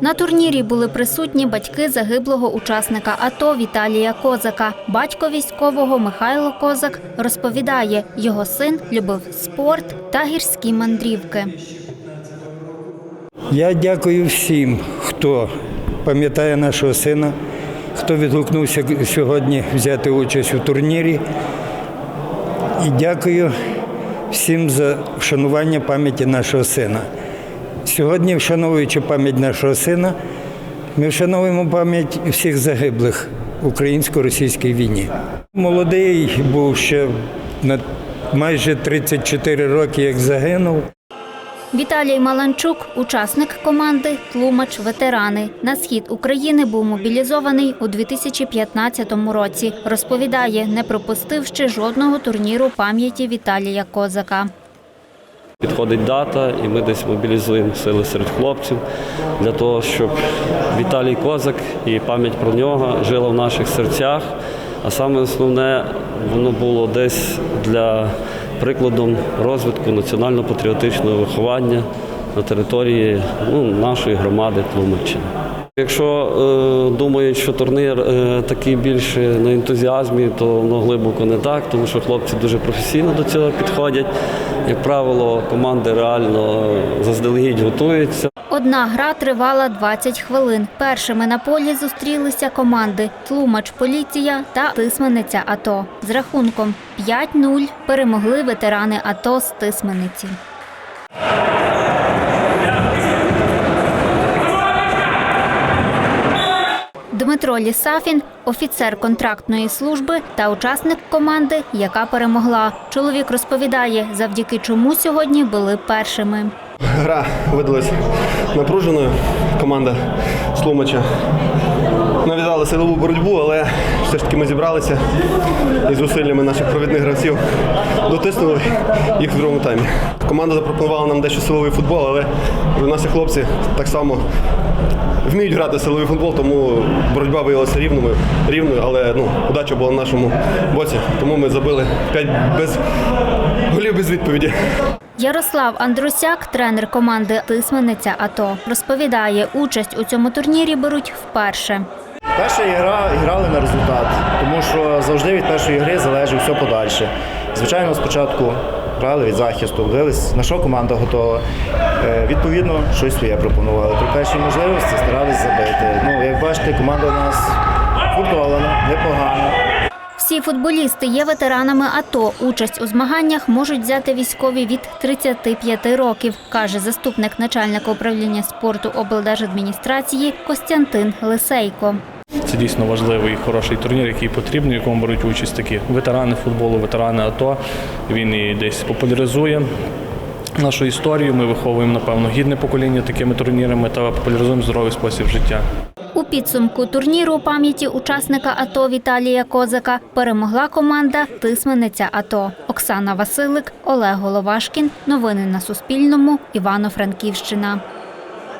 На турнірі були присутні батьки загиблого учасника АТО Віталія Козака. Батько військового Михайло Козак розповідає, його син любив спорт та гірські мандрівки. Я дякую всім, хто пам'ятає нашого сина, хто відгукнувся сьогодні взяти участь у турнірі. І дякую всім за вшанування пам'яті нашого сина. Сьогодні, вшановуючи пам'ять нашого сина, ми вшановуємо пам'ять всіх загиблих в українсько-російській війні. Молодий був ще на майже 34 роки, як загинув. Віталій Маланчук, учасник команди Тлумач ветерани. На схід України був мобілізований у 2015 році. Розповідає, не пропустив ще жодного турніру пам'яті Віталія Козака. Підходить дата, і ми десь мобілізуємо сили серед хлопців для того, щоб Віталій Козак і пам'ять про нього жила в наших серцях. А саме основне, воно було десь для прикладом розвитку національно-патріотичного виховання на території ну, нашої громади Тлумаччини. Якщо е, думають, що турнір е, такий більше на ентузіазмі, то воно глибоко не так, тому що хлопці дуже професійно до цього підходять. Як правило, команди реально заздалегідь готуються. Одна гра тривала 20 хвилин. Першими на полі зустрілися команди Тлумач Поліція та Тисмениця АТО. З рахунком 5-0 перемогли ветерани АТО з Тисмениці. Дмитро Лісафін офіцер контрактної служби та учасник команди, яка перемогла. Чоловік розповідає, завдяки чому сьогодні були першими. Гра видалась напруженою. Команда Сломача нав'язала силову боротьбу, але все ж таки ми зібралися і зусиллями наших провідних гравців дотиснули їх в другому таймі. Команда запропонувала нам дещо силовий футбол, але наші хлопці так само вміють грати силовий футбол, тому боротьба виявилася рівною, рівною, але ну, удача була на нашому боці, тому ми забили 5 без голів без відповіді. Ярослав Андрусяк, тренер команди Тисмениця АТО, розповідає, участь у цьому турнірі беруть вперше. Перша гра грали на результат, тому що завжди від першої гри залежить все подальше. Звичайно, спочатку грали від захисту, дивились, на що команда готова. Е, Відповідно, щось своє пропонували. При першій можливості старались забити. Ну, як бачите, команда у нас футболена, непогана. Всі футболісти є ветеранами АТО. Участь у змаганнях можуть взяти військові від 35 років, каже заступник начальника управління спорту облдержадміністрації Костянтин Лисейко. Це дійсно важливий і хороший турнір, який потрібен, в якому беруть участь такі ветерани футболу, ветерани АТО. Він і десь популяризує нашу історію. Ми виховуємо, напевно, гідне покоління такими турнірами та популяризуємо здоровий спосіб життя. У підсумку турніру пам'яті учасника АТО Віталія Козака перемогла команда Тисмениця АТО. Оксана Василик, Олег Головашкін. Новини на Суспільному. Івано-Франківщина.